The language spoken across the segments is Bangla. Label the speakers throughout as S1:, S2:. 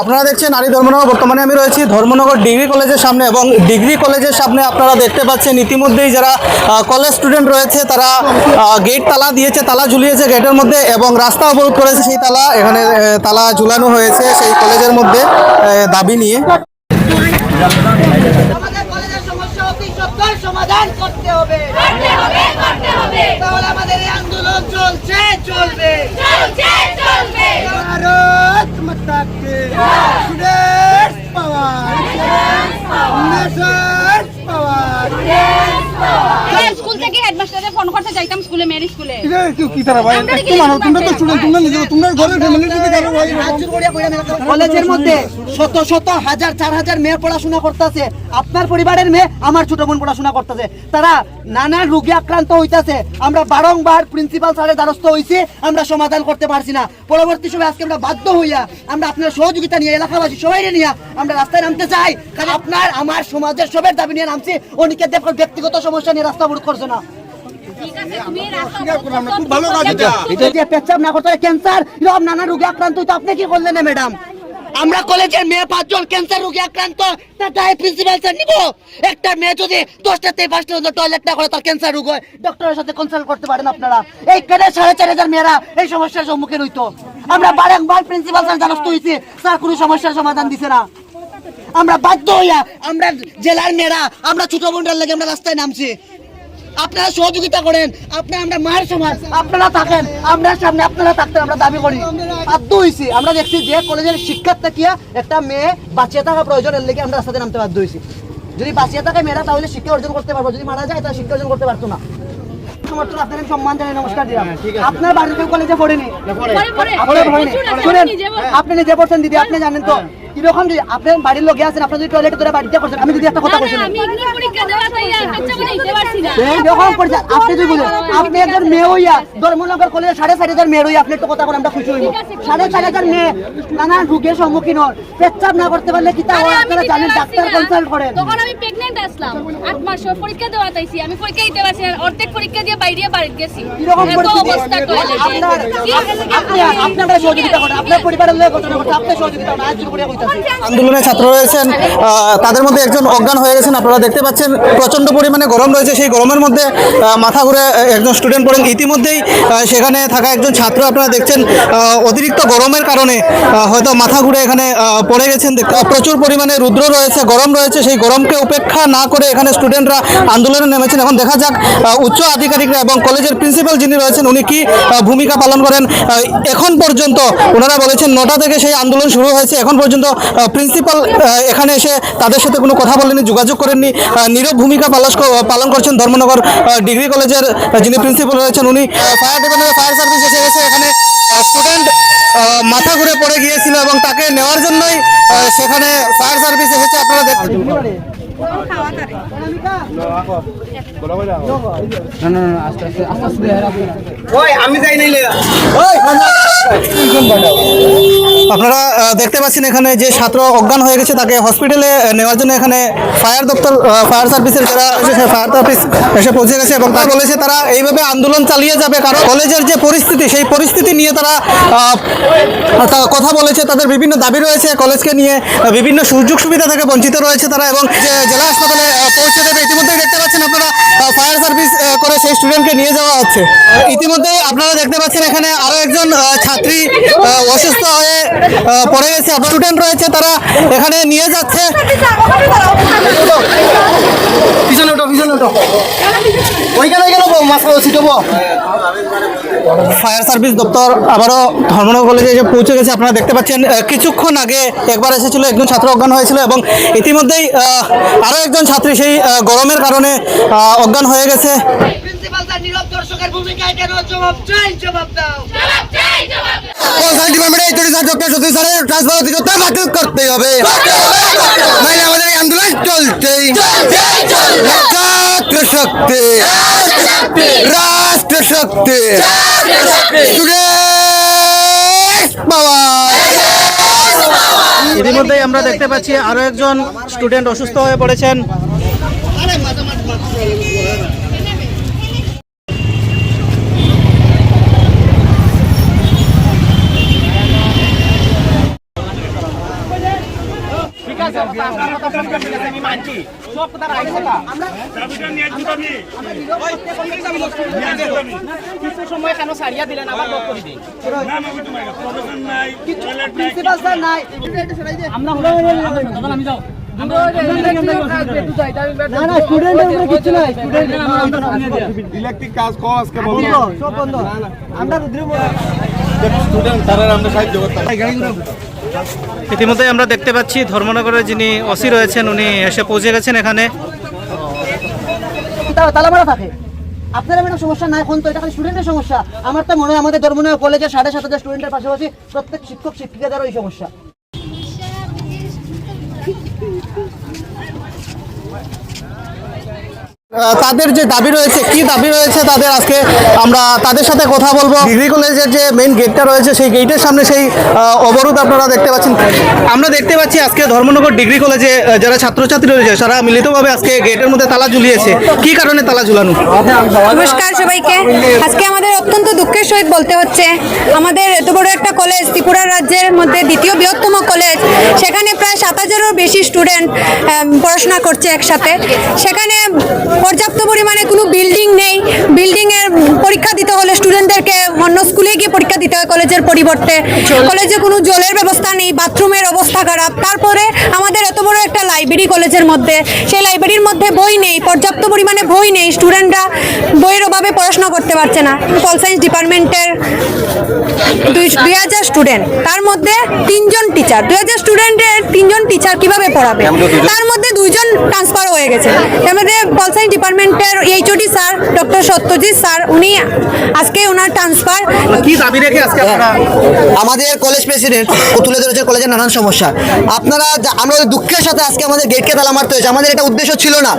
S1: আপনারা দেখছেন নারী ধর্মনগর। বর্তমানে আমি রয়েছি ধর্মনগর ডিগ্রি কলেজের সামনে এবং ডিগ্রি কলেজের সামনে আপনারা দেখতে পাচ্ছেন ইতিমধ্যেই যারা আহ, কলেজ স্টুডেন্ট রয়েছে তারা আহ, গেট তালা দিয়েছে তালা ঝুলিয়েছে গেটের মধ্যে এবং রাস্তা অবরোধ করেছে সেই তালা। এখানে তালা ঝুলানো হয়েছে সেই কলেজের মধ্যে দাবি নিয়ে।
S2: আমাদের কলেজের সমস্যা অতি সত্তর সমাধান করতে হবে। তাহলে আমাদের আন্দোলন চলছে চলবে। কলেজের মধ্যে শত শত হাজার চার হাজার মেয়ে পড়াশোনা করতেছে। আপনার পরিবারের মেয়ে আমার ছোট বোন পড়াশোনা করতেছে। তারা নানা রোগে আক্রান্ত হইতাছে। আমরা বারংবার প্রিন্সিপাল স্যারের দ্বারস্থ হইছি। আমরা সমাধান করতে পারছি না। পরবর্তী সময় আজকে আমরা বাধ্য হইয়া আমরা আপনার সহযোগিতা নিয়ে এলাকাবাসী সবাই নিয়ে আমরা রাস্তায় নামতে চাই। কারণ আপনার আমার সমাজের সবের দাবি নিয়ে নামছি। অনিকেত দেবকর ব্যক্তিগত সমস্যা নিয়ে রাস্তা অবরোধ করছে না।
S3: ঠিক আছে তুমি রাস্তা
S2: এটা। দিয়ে পেচ্ছাপ না করতে ক্যান্সার? এরকম নানা রোগে আক্রান্ত হইতো আপনি কি করলেন না ম্যাডাম? আমরা কলেজের মেয়ে পাঁচজন ক্যান্সার রোগে আক্রান্ত তাই প্রিন্সিপাল স্যার নিব। একটা মেয়ে যদি দশটা পাঁচটা পর্যন্ত টয়লেট না করে তার ক্যান্সার রোগ হয়। ডক্টরের সাথে কনসাল্ট করতে পারেন আপনারা। এই কেটে সাড়ে চার হাজার মেয়েরা এই সমস্যার সম্মুখীন হইতো। আমরা বারংবার প্রিন্সিপাল স্যার দ্বারস্থ হয়েছি স্যার কোনো সমস্যার সমাধান দিছে না। আমরা বাধ্য হইয়া আমরা জেলার মেয়েরা আমরা ছোট বোনটার লাগে আমরা রাস্তায় নামছি। আপনারা সহযোগিতা করেন আপনারা আমরা মায়ের সমাজ আপনারা থাকেন আমরা সামনে আপনারা থাকতেন আমরা দাবি করি বাধ্য হয়েছি আমরা দেখছি যে কলেজের শিক্ষার থাকিয়া একটা মেয়ে বাঁচিয়ে থাকা প্রয়োজন এর লেগে আমরা রাস্তাতে নামতে বাধ্য হয়েছি যদি বাঁচিয়ে থাকে মেয়েরা তাহলে শিক্ষা অর্জন করতে পারব যদি মারা যায় তাহলে শিক্ষা অর্জন করতে পারতো না সমর্থন আপনাদের সম্মান জানাই নমস্কার দিলাম আপনার বাড়িতে কলেজে পড়েনি শুনেন। আপনি নিজে পড়ছেন দিদি আপনি জানেন তো কীরকম যদি আপনার বাড়ির লোকে আছেন আপনি যদি টয়লেট ধরে বাড়িতে করছেন আমি যদি একটা কথা বলছি যখন করছেন আপনি যদি বলেন আপনি একজন মেয়ে হইয়া ধর্মনগর কলেজে সাড়ে চারি হাজার মেয়ে হইয়া আপনি একটা কথা বলে আমরা খুশি হইব। সাড়ে চারি হাজার মেয়ে নানান রোগের সম্মুখীন হন। পেচ্ছাপ না করতে পারলে কি তা আপনারা জানেন ডাক্তার কনসাল্ট করেন।
S3: তখন আমি প্রেগনেন্ট আসলাম। আট মাস পরীক্ষা দেওয়া তাইছি আমি পরীক্ষা দিতে পারছি না। অর্ধেক পরীক্ষা দিয়ে বাইরে বাড়িতে গেছি। এত অবস্থা টয়লেটে
S2: আপনার আপনি আপনি আমরা সহযোগিতা করেন। আপনার পরিবারের লোক ঘটনা ঘটছে আপনি সহযোগিতা করেন। আজ করে কইতাছি
S1: আন্দোলনে ছাত্র রয়েছেন তাদের মধ্যে একজন অজ্ঞান হয়ে গেছেন। আপনারা দেখতে পাচ্ছেন প্রচণ্ড পরিমাণে গরম রয়েছে। সেই গরমের মধ্যে আহ, মাথা ঘুরে একজন স্টুডেন্ট পড়েন ইতিমধ্যেই সেখানে থাকা একজন ছাত্র আপনারা দেখছেন আহ, অতিরিক্ত গরমের কারণে হয়তো মাথা ঘুরে এখানে পড়ে গেছেন। প্রচুর পরিমাণে রুদ্র রয়েছে গরম রয়েছে। সেই গরমকে উপেক্ষা না করে এখানে স্টুডেন্টরা আন্দোলনে নেমেছেন। এখন দেখা যাক উচ্চ আধিকারিকরা এবং কলেজের প্রিন্সিপাল যিনি রয়েছেন, উনি কি ভূমিকা পালন করেন। এখন পর্যন্ত ওনারা বলেছেন, নটা থেকে সেই আন্দোলন শুরু হয়েছে। এখন পর্যন্ত প্রিন্সিপাল এখানে এসে তাদের সাথে কোনো কথা বলেনি, যোগাযোগ করেননি। নীরব ভূমিকা পালন করছেন ধর্মনগর ডিগ্রি কলেজের যিনি প্রিন্সিপাল রয়েছেন, উনি ফায়ার ডিপার্টমেন্টের ফায়ার সার্ভিস এসে গেছে। এখানে স্টুডেন্ট মাথা ঘুরে পড়ে গিয়েছিল এবং তাকে নেওয়ার জন্যই সেখানে এসেছে আপনারা দেখতে আপনারা দেখতে পাচ্ছেন এখানে যে ছাত্র অজ্ঞান হয়ে গেছে তাকে হসপিটালে নেওয়ার জন্য এখানে ফায়ার দপ্তর ফায়ার সার্ভিসের যারা এসেছে ফায়ার সার্ভিস এসে পৌঁছে গেছে এবং তারা বলেছে তারা এইভাবে আন্দোলন চালিয়ে যাবে কারণ কলেজের যে পরিস্থিতি সেই পরিস্থিতি নিয়ে তারা কথা বলেছে তাদের বিভিন্ন দাবি রয়েছে কলেজকে নিয়ে বিভিন্ন সুযোগ সুবিধা থেকে বঞ্চিত রয়েছে তারা এবং যে জেলা হাসপাতালে পৌঁছে দেবে ইতিমধ্যেই দেখতে পাচ্ছেন আপনারা ফায়ার সার্ভিস করে সেই স্টুডেন্টকে নিয়ে যাওয়া হচ্ছে। ইতিমধ্যে আপনারা দেখতে পাচ্ছেন এখানে আরও একজন আহ, ছাত্রী অসুস্থ হয়ে পড়ে গেছে। স্টুডেন্ট রয়েছে, তারা এখানে নিয়ে যাচ্ছে। পিছনে ওঠো পিছনে ওঠো। ওইখানে ওইখানে মাথা ছিটবো ফায়ার সার্ভিস দপ্তর আবারও ধর্মনগর কলেজে এসে পৌঁছে গেছে আপনারা দেখতে পাচ্ছেন কিছুক্ষণ আগে একবার এসেছিল একজন ছাত্র অজ্ঞান হয়েছিল এবং ইতিমধ্যেই আহ, আরও একজন ছাত্রী সেই গরমের কারণে অজ্ঞান হয়ে গেছে করতে হবে নাইলে আমাদের আন্দোলন ছাত্র শক্তি রাষ্ট্র শক্তি ইতিমধ্যেই আমরা দেখতে পাচ্ছি আরও একজন স্টুডেন্ট অসুস্থ হয়ে পড়েছেন।
S4: কিছু সময় কেন সারিয়া দিলেন আবার লক করে দিন
S2: প্রিন্সিপাল স্যার নাই
S4: আমরা তখন আমি যাও
S2: না না স্টুডেন্টের উপরে কিছু নাই স্টুডেন্ট
S5: ইলেকট্রিক কাজ কম আজকে বন্ধ
S2: সব বন্ধ আমরা
S5: স্টুডেন্ট তারা আমরা সাহায্য করতাম
S1: ইতিমধ্যে আমরা দেখতে পাচ্ছি ধর্মনগরের যিনি অসি রয়েছেন, উনি এসে পৌঁছে গেছেন এখানে।
S2: থাকে আপনারা সমস্যা নাই, এখন তো এটা স্টুডেন্টের সমস্যা। আমার তো মনে হয় আমাদের ধর্মনগর কলেজের সাড়ে সাত হাজার স্টুডেন্টের পাশাপাশি প্রত্যেক শিক্ষক, শিক্ষিকাদেরও এই সমস্যা।
S1: তাদের যে দাবি রয়েছে, কি দাবি রয়েছে তাদের আজকে আমরা তাদের সাথে কথা বলব। ডিগ্রি কলেজের যে মেইন গেটটা রয়েছে, সেই গেটের সামনে সেই অবরোধ আপনারা দেখতে পাচ্ছেন। আমরা দেখতে পাচ্ছি আজকে ধর্মনগর ডিগ্রি কলেজে যারা ছাত্রছাত্রী রয়েছে তারা মিলিতভাবে আজকে গেটের মধ্যে তালা ঝুলিয়েছে। কি কারণে তালা ঝুলানো?
S6: নমস্কার সবাইকে। আজকে আমাদের অত্যন্ত দুঃখের সহিত বলতে হচ্ছে, আমাদের এত বড় একটা কলেজ, ত্রিপুরা রাজ্যের মধ্যে দ্বিতীয় বৃহত্তম কলেজ, সেখানে প্রায় সাত হাজারেরও বেশি স্টুডেন্ট পড়াশোনা করছে একসাথে। সেখানে পর্যাপ্ত পরিমাণে কোনো বিল্ডিং নেই। বিল্ডিংয়ের পরীক্ষা দিতে হলে স্টুডেন্টদেরকে অন্য স্কুলে গিয়ে পরীক্ষা দিতে হয় কলেজের পরিবর্তে। কলেজে কোনো জলের ব্যবস্থা নেই বাথরুমের অবস্থা খারাপ। তারপরে আমাদের এত বড় একটা লাইব্রেরি কলেজের মধ্যে সেই লাইব্রেরির মধ্যে বই নেই পর্যাপ্ত পরিমাণে বই নেই। স্টুডেন্টরা বইয়ের অভাবে পড়াশোনা করতে পারছে না। পল সায়েন্স ডিপার্টমেন্টের দুই দুই হাজার স্টুডেন্ট তার মধ্যে তিনজন টিচার দুই হাজার স্টুডেন্টের তিনজন টিচার কীভাবে পড়াবে? তার মধ্যে দুইজন ট্রান্সফার হয়ে গেছে। মধ্যে পল সায়েন্স ডিপার্টমেন্টের HOD sir doctor Satyajit sir উনি আজকে ওনার ট্রান্সফার
S1: কি দাবি রেখে আজকে আপনারা?
S2: আমাদের কলেজ প্রেসিডেন্ট ও তুলে ধরেছে কলেজের নানান সমস্যা। আপনারা আমরা দুঃখের সাথে আজকে আমাদের গেটকে তালা মারতে হয়েছে। আমাদের এটা উদ্দেশ্য ছিল না।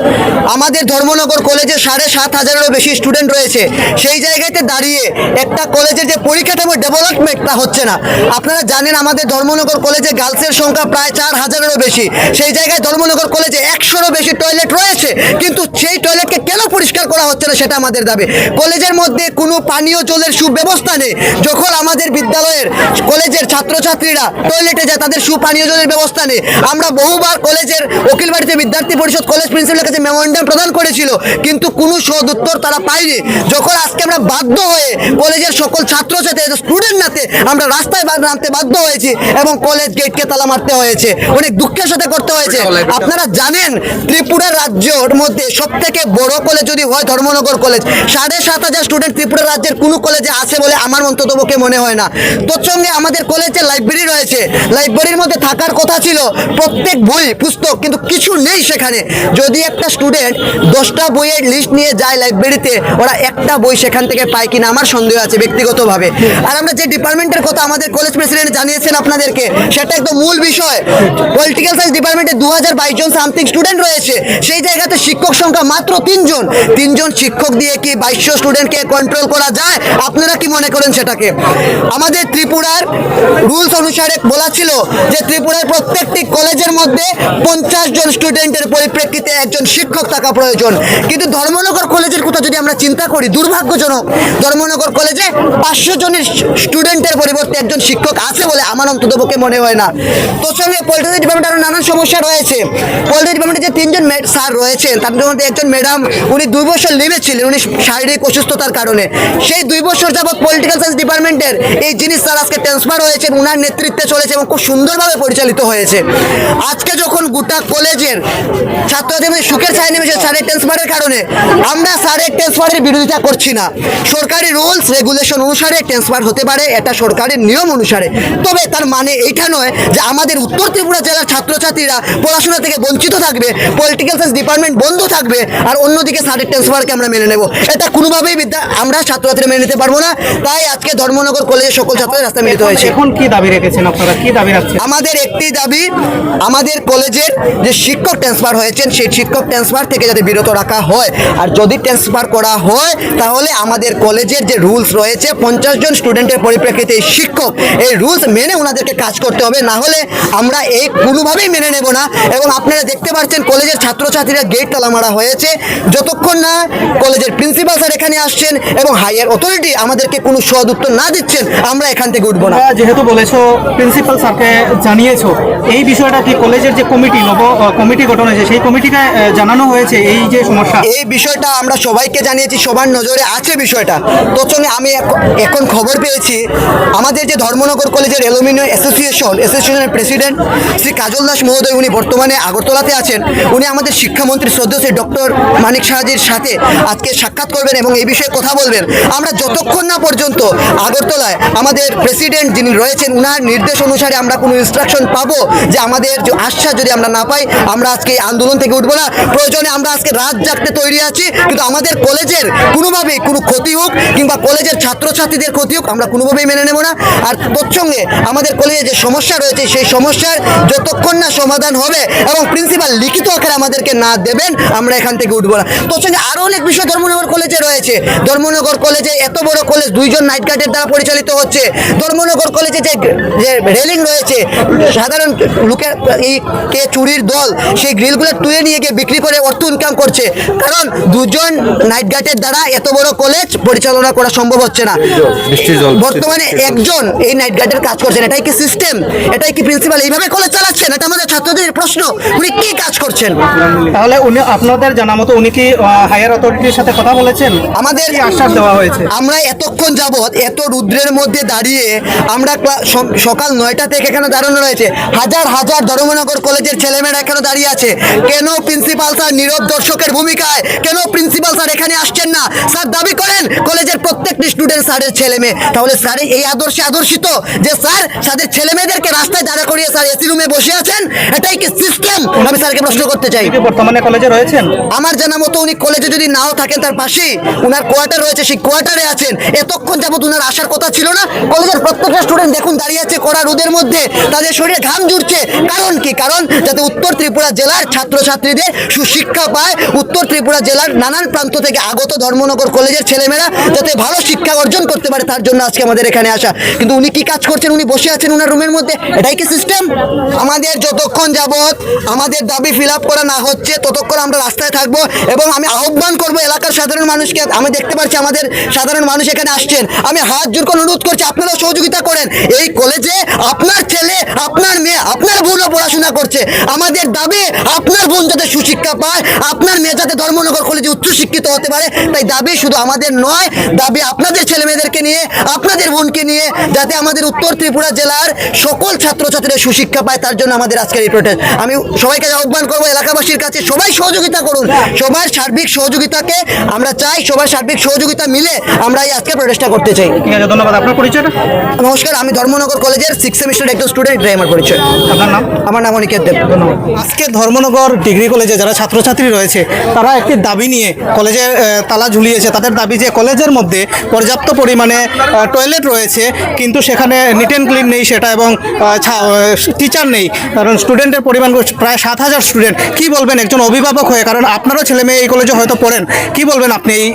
S2: আমাদের ধর্মনগর কলেজে সাড়ে সাত হাজারেরও বেশি স্টুডেন্ট রয়েছে। সেই জায়গাতে দাঁড়িয়ে একটা কলেজের যে পরিকাঠামো ডেভেলপমেন্টটা হচ্ছে না। আপনারা জানেন আমাদের ধর্মনগর কলেজে গার্লসের সংখ্যা প্রায় চার হাজারেরও বেশি। সেই জায়গায় ধর্মনগর কলেজে একশোরও বেশি টয়লেট রয়েছে। কিন্তু সেই টয়লেটকে কেন পরিষ্কার করা হচ্ছে না সেটা আমাদের দাবি। কলেজের মধ্যে কোনো পানীয় জলের সুব্যবস্থা নেই। যখন আমাদের বিদ্যালয়ের কলেজের ছাত্রছাত্রীরা টয়লেটে যায় তাদের সুপানীয় জলের ব্যবস্থা নেই। আমরা বহুবার কলেজের উকিল বাড়িতে বিদ্যার্থী পরিষদ কলেজ প্রিন্সিপালের কাছে মেমোরেন্ডাম প্রদান করেছিল কিন্তু কোনো সদ উত্তর তারা পায়নি। যখন আজকে আমরা বাধ্য হয়ে কলেজের সকল ছাত্রছাত্রী স্টুডেন্ট নাতে আমরা রাস্তায় নামতে বাধ্য হয়েছি এবং কলেজ গেটকে তালা মারতে হয়েছে। অনেক দুঃখের সাথে করতে হয়েছে। আপনারা জানেন ত্রিপুরা রাজ্যের মধ্যে সব থেকে বড় কলেজ যদি হয় ধর্মনগর কলেজ সাড়ে সাত হাজার স্টুডেন্ট ত্রিপুরা রাজ্যের কোনো কলেজে আছে বলে আমার অন্ততপক্ষে মনে হয় না। তৎসঙ্গে আমাদের কলেজে লাইব্রেরি রয়েছে। লাইব্রেরির মধ্যে থাকার কথা ছিল প্রত্যেক বই, পুস্তক, কিন্তু কিছু নেই সেখানে। যদি একটা স্টুডেন্ট দশটা বইয়ের লিস্ট নিয়ে যায় লাইব্রেরিতে ওরা একটা বই সেখান থেকে পায় কিনা আমার সন্দেহ আছে ব্যক্তিগতভাবে। আর আমরা যে ডিপার্টমেন্টের কথা আমাদের কলেজ প্রেসিডেন্ট জানিয়েছেন আপনাদেরকে, সেটা একদম মূল বিষয়। পলিটিক্যাল সায়েন্স ডিপার্টমেন্টে দু হাজার বাইশ জন সামথিং স্টুডেন্ট রয়েছে। সেই জায়গাতে শিক্ষক সংখ্যা মাত্র তিনজন। তিনজন শিক্ষক দিয়ে কি বাইশশো স্টুডেন্টকে কন্ট্রোল করা যায়? আপনারা কি মনে করেন সেটাকে? আমাদের ত্রিপুরার রুলস অনুসারে বলা ছিল যে ত্রিপুরার প্রত্যেকটি কলেজের মধ্যে পঞ্চাশ জন স্টুডেন্টের পরিপ্রেক্ষিতে একজন শিক্ষক থাকা প্রয়োজন। কিন্তু ধর্মনগর কলেজের কথা যদি আমরা চিন্তা করি, দুর্ভাগ্যজনক, ধর্মনগর কলেজে পাঁচশো জনের স্টুডেন্টের পরিবর্তে একজন শিক্ষক আছে বলে আমার অন্ততপক্ষে মনে হয় না। তোর সঙ্গে পলিটিক্যাল ডিপার্টমেন্টে আরও নানান সমস্যা রয়েছে। পলিটিক্যাল ডিপার্টমেন্টে যে তিনজন স্যার রয়েছেন, তাদের মধ্যে একজন ম্যাডাম, উনি দুই বছর লিভে ছিলেন, উনি শারীরিক অসুস্থতার কারণে। সেই দুই বছর যাবৎ পলিটিক্যাল সায়েন্স ডিপার্টমেন্টের এই জিনিস স্যার আজকে ট্রান্সফার হয়েছেন উনার নেতৃত্বে চলেছে এবং খুব সুন্দরভাবে পরিচালিত হয়েছে। আজকে যখন গোটা কলেজের ছাত্রদের সুখের ছায় নেমেছে স্যারের ট্রান্সফারের কারণে, আমরা স্যারের ট্রান্সফারের বিরোধিতা করছি না। সরকারি রুলস রেগুলেশন অনুসারে ট্রান্সফার হতে পারে, এটা সরকারের নিয়ম অনুসারে। তবে তার মানে এইটা নয় যে আমাদের উত্তর ত্রিপুরা জেলার ছাত্রছাত্রীরা পড়াশোনা থেকে বঞ্চিত থাকবে পলিটিক্যাল সায়েন্স ডিপার্টমেন্ট বন্ধ থাকবে আর অন্যদিকে স্যারের ট্রান্সফারকে আমরা মেনে নেব। এটা কোনোভাবেই বিদ্যা আমরা ছাত্রছাত্রীরা মেনে নিতে পারব না। তাই আজকে ধর্মনগর কলেজের সকল ছাত্রদের রাস্তায় মিলিত হয়েছে।
S1: এখন কি দাবি রেখেছেন আপনারা? কি দাবি রাখছেন?
S2: আমাদের একটি দাবি আমাদের কলেজের যে শিক্ষক ট্রান্সফার হয়েছেন সেই শিক্ষক ট্রান্সফার থেকে যাতে বিরত রাখা হয়। আর যদি ট্রান্সফার করা হয় তাহলে আমাদের কলেজের যে রুলস রয়েছে পঞ্চাশ জন স্টুডেন্টের পরিপ্রেক্ষিতে এই শিক্ষক এই রুলস মেনে ওনাদেরকে কাজ করতে হবে। না হলে আমরা এই কোনোভাবেই মেনে নেব না। এবং আপনারা দেখতে পাচ্ছেন কলেজের ছাত্রছাত্রীরা গেট তালা মারা হয়েছে। হচ্ছে যতক্ষণ না কলেজের প্রিন্সিপাল স্যার এখানে আসছেন এবং হায়ার অথরিটি আমাদেরকে কোনো সদ উত্তর না দিচ্ছেন আমরা এখান থেকে উঠবো না।
S1: যেহেতু বলেছ প্রিন্সিপাল স্যারকে জানিয়েছো এই বিষয়টা কি কলেজের যে কমিটি নব কমিটি গঠন হয়েছে সেই কমিটিকে জানানো হয়েছে এই যে সমস্যা?
S2: এই বিষয়টা আমরা সবাইকে জানিয়েছি সবার নজরে আছে বিষয়টা। তোর সঙ্গে আমি এখন খবর পেয়েছি আমাদের যে ধর্মনগর কলেজের অ্যালুমিনিয়াম অ্যাসোসিয়েশন অ্যাসোসিয়েশনের প্রেসিডেন্ট শ্রী কাজল দাস মহোদয় উনি বর্তমানে আগরতলাতে আছেন। উনি আমাদের শিক্ষামন্ত্রী সদস্য ডক্টর মানিক সাহাজির সাথে আজকে সাক্ষাৎ করবেন এবং এই বিষয়ে কথা বলবেন। আমরা যতক্ষণ না পর্যন্ত আগরতলায় আমাদের প্রেসিডেন্ট যিনি রয়েছেন, উনার নির্দেশ অনুসারে আমরা কোনো ইনস্ট্রাকশন পাবো যে আমাদের আশ্বাস যদি আমরা না পাই, আমরা আজকে এই আন্দোলন থেকে উঠবো না। প্রয়োজনে আমরা আজকে রাত জাগতে তৈরি আছি, কিন্তু আমাদের কলেজের কোনোভাবেই কোনো ক্ষতি হোক কিংবা কলেজের ছাত্রছাত্রীদের ক্ষতি হোক, আমরা কোনোভাবেই মেনে নেব না। আর তৎসঙ্গে আমাদের কলেজে যে সমস্যা রয়েছে, সেই সমস্যার যতক্ষণ না সমাধান হবে এবং প্রিন্সিপাল লিখিত আকারে আমাদেরকে না দেবেন, আমরা এখান থেকে উঠবো না? তৎসঙ্গে আরও অনেক বিষয় ধর্মনগর কলেজে রয়েছে। ধর্মনগর কলেজে এত বড় কলেজ দুইজন নাইট গার্ডের দ্বারা পরিচালিত হচ্ছে। ধর্মনগর কলেজে যে যে রেলিং রয়েছে সাধারণ লোকের এই কে চুরির দল সেই গ্রিলগুলো তুলে নিয়ে গিয়ে বিক্রি করে অর্থ ইনকাম করছে। কারণ দুজন নাইট গার্ডের দ্বারা এত বড় কলেজ পরিচালনা করা সম্ভব হচ্ছে না। বর্তমানে একজন এই নাইট গার্ডের কাজ করছেন। এটাই কি সিস্টেম এটাই কি প্রিন্সিপাল এইভাবে কলেজ চালাচ্ছেন? এটা আমাদের ছাত্রদের প্রশ্ন। উনি কি কাজ করছেন?
S1: তাহলে উনি আপনাদের জানা মতো উনি কি হায়ার অথরিটির সাথে কথা বলেছেন?
S2: আমাদের
S1: আশ্বাস দেওয়া হয়েছে?
S2: আমরা এতক্ষণ যাবৎ এত রুদ্রের মধ্যে দাঁড়িয়ে আমরা সকাল নয়টা থেকে এখানে দাঁড়ানো রয়েছে। হাজার হাজার ধর্মনগর কলেজের ছেলেমেয়েরা এখানে দাঁড়িয়ে আছে। কেন প্রিন্সিপাল স্যার নীরব দর্শকের ভূমিকায় কেন প্রিন্সিপাল স্যার এখানে আসছেন না? স্যার দাবি করেন কলেজের প্রত্যেকটি স্টুডেন্ট স্যারের ছেলে মেয়ে তাহলে স্যার এই আদর্শে আদর্শিত যে স্যার স্যারের ছেলে মেয়েদেরকে রাস্তায় দাঁড়া করিয়ে স্যার এসি রুমে বসে আছেন? এটাই কি সিস্টেম আমি স্যারকে প্রশ্ন করতে চাই।
S1: বর্তমানে কলেজে রয়েছেন?
S2: আমার জানা মতো উনি কলেজে যদি নাও থাকেন তার পাশেই উনার কোয়ার্টার রয়েছে, সেই কোয়ার্টারে আছেন। এতক্ষণ যাবত উনার আসার কথা ছিল না। কলেজের প্রত্যেকটা স্টুডেন্ট দেখুন, দাঁড়িয়ে আছে কড়া রোদের মধ্যে। তাদের শরীরে ঘাম জুড়ছে কারণ কি? কারণ যাতে উত্তর ত্রিপুরা জেলার ছাত্রছাত্রীদের সুশিক্ষা পায়, উত্তর ত্রিপুরা জেলার নানান প্রান্ত থেকে আগত ধর্মনগর কলেজের ছেলেমেয়েরা যাতে ভালো শিক্ষা অর্জন করতে পারে, তার জন্য আজকে আমাদের এখানে আসা। কিন্তু উনি কি কাজ করছেন? উনি বসে আছেন উনার রুমের মধ্যে। এটাই কি সিস্টেম আমাদের যতক্ষণ যাবত আমাদের দাবি ফিল করা না হচ্ছে, ততক্ষণ আমরা রাস্তায় থাকব। এবং আমি আহ্বান করব এলাকার সাধারণ মানুষকে, আমি দেখতে পাচ্ছি আমাদের সাধারণ মানুষ এখানে আসছেন। আমি হাত জোর করে অনুরোধ করছি, আপনারা সহযোগিতা করেন। এই কলেজে আপনার ছেলে, আপনার মেয়ে, আপনার বোনও পড়াশোনা করছে। আমাদের দাবি, আপনার বোন যাতে সুশিক্ষা পায়, আপনার মেয়ে যাতে ধর্মনগর কলেজে উচ্চশিক্ষিত হতে পারে, তাই দাবি শুধু আমাদের নয়, দাবি আপনাদের ছেলে মেয়েদেরকে নিয়ে, আপনাদের বোনকে নিয়ে, যাতে আমাদের উত্তর ত্রিপুরা জেলার সকল ছাত্রছাত্রীরা সুশিক্ষা পায়, তার জন্য আমাদের আজকের এই প্রোটেস্ট আমি সবাইকে আহ্বান করব, এলাকাবাসীর কাছে সবাই সহযোগিতা করুন। সবার সার্বিক সহযোগিতাকে আমরা চাই সবার সার্বিক সহযোগিতা মিলে আমরা এই আজকে প্রোটেস্টটা করতে চাই।
S1: ঠিক আছে ধন্যবাদ। আপনার পরিচয়টা?
S2: নমস্কার আমি ধর্মনগর কলেজের সিক্স সেমিস্টার একজন স্টুডেন্ট এটাই আমার পরিচয়।
S1: আপনার নাম?
S2: আমার নাম অনিকেত দেব। ধন্যবাদ।
S1: আজকে ধর্মনগর ডিগ্রি কলেজে যারা ছাত্রছাত্রী রয়েছে তারা একটি দাবি নিয়ে কলেজের তালা ঝুলিয়েছে। তাদের দাবি যে কলেজের মধ্যে পর্যাপ্ত পরিমাণে টয়লেট রয়েছে কিন্তু সেখানে নিট অ্যান্ড ক্লিন নেই সেটা এবং টিচার নেই। কারণ স্টুডেন্টের পরিমাণ প্রায় সাত হাজার স্টুডেন্ট কি বলবেন? একজন অভিভাবক হয়ে কারণ আপনারও ছেলে মেয়ে এই কলেজে হয়তো পড়েন। কি বলবেন আপনি এই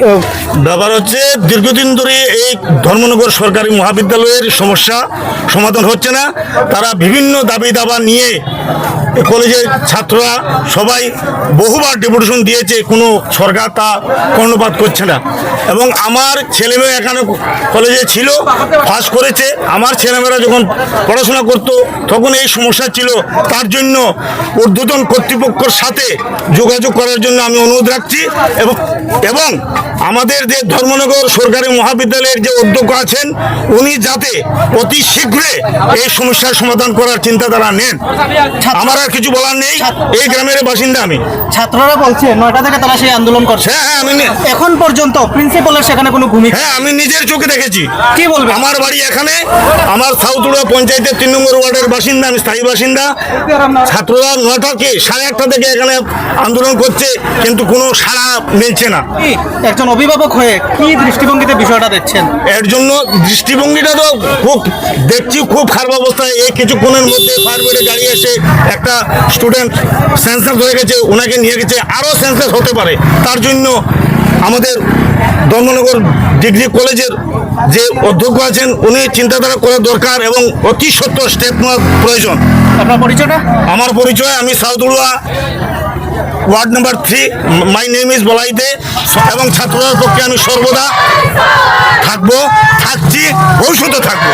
S7: ব্যাপার হচ্ছে, দীর্ঘদিন ধরে এই ধর্মনগর সরকারি মহাবিদ্যালয়ের সমস্যা সমাধান হচ্ছে না। তারা বিভিন্ন দাবি দাবা নিয়ে কলেজের ছাত্ররা সবাই বহুবার ডেপুটেশন দিয়েছে কোনো সরকার তা কর্ণপাত করছে না। এবং আমার ছেলেমেয়ে এখানে কলেজে ছিল পাস করেছে। আমার ছেলেমেয়েরা যখন পড়াশোনা করতো তখন এই সমস্যা ছিল। তার জন্য ঊর্ধ্বতন কর্তৃপক্ষর সাথে যোগাযোগ করার জন্য আমি অনুরোধ রাখছি। এবং এবং আমাদের যে ধর্মনগর সরকারি মহাবিদ্যালয়ের যে অধ্যক্ষ আছেন উনি যাতে অতি শীঘ্রই এই সমস্যার সমাধান করার চিন্তাধারা নেন। আমার আর কিছু বলার নেই। এই গ্রামের বাসিন্দা আমি।
S1: ছাত্ররা বলছে নয়টা থেকে তারা সেই আন্দোলন করছে।
S7: হ্যাঁ হ্যাঁ আমি
S1: এখন পর্যন্ত প্রিন্সিপালের সেখানে কোনো ভূমিকা
S7: হ্যাঁ আমি নিজের চোখে দেখেছি।
S1: কি বলবেন?
S7: আমার বাড়ি এখানে আমার সাউথুড়া পঞ্চায়েতের তিন নম্বর ওয়ার্ডের বাসিন্দা আমি স্থায়ী বাসিন্দা। ছাত্ররা নটাকে সাড়ে আটটা থেকে এখানে আন্দোলন করছে কিন্তু কোনো সাড়া মিলছে না।
S1: একজন অভিভাবক হয়ে কি দৃষ্টিভঙ্গিতে বিষয়টা দেখছেন?
S7: এর জন্য দৃষ্টিভঙ্গিটা তো খুব দেখছি খুব খারাপ অবস্থায়। এই কিছুক্ষণের মধ্যে ফায়ার ব্রিগেড গাড়ি এসে একটা স্টুডেন্ট সেন্সার হয়ে গেছে ওনাকে নিয়ে গেছে আরও সেন্সার হতে পারে। তার জন্য আমাদের ধর্মনগর ডিগ্রি কলেজের যে অধ্যক্ষ আছেন উনি চিন্তাধারা করা দরকার এবং অতি সত্য স্টেপ নেওয়া প্রয়োজন।
S1: আপনার পরিচয়টা?
S7: আমার পরিচয় আমি সাউথুড়ুয়া ward number three my name is বলাইতে এবং ছাত্রদের পক্ষে আমি সর্বদা থাকব থাকছি ভবিষ্যতে থাকব।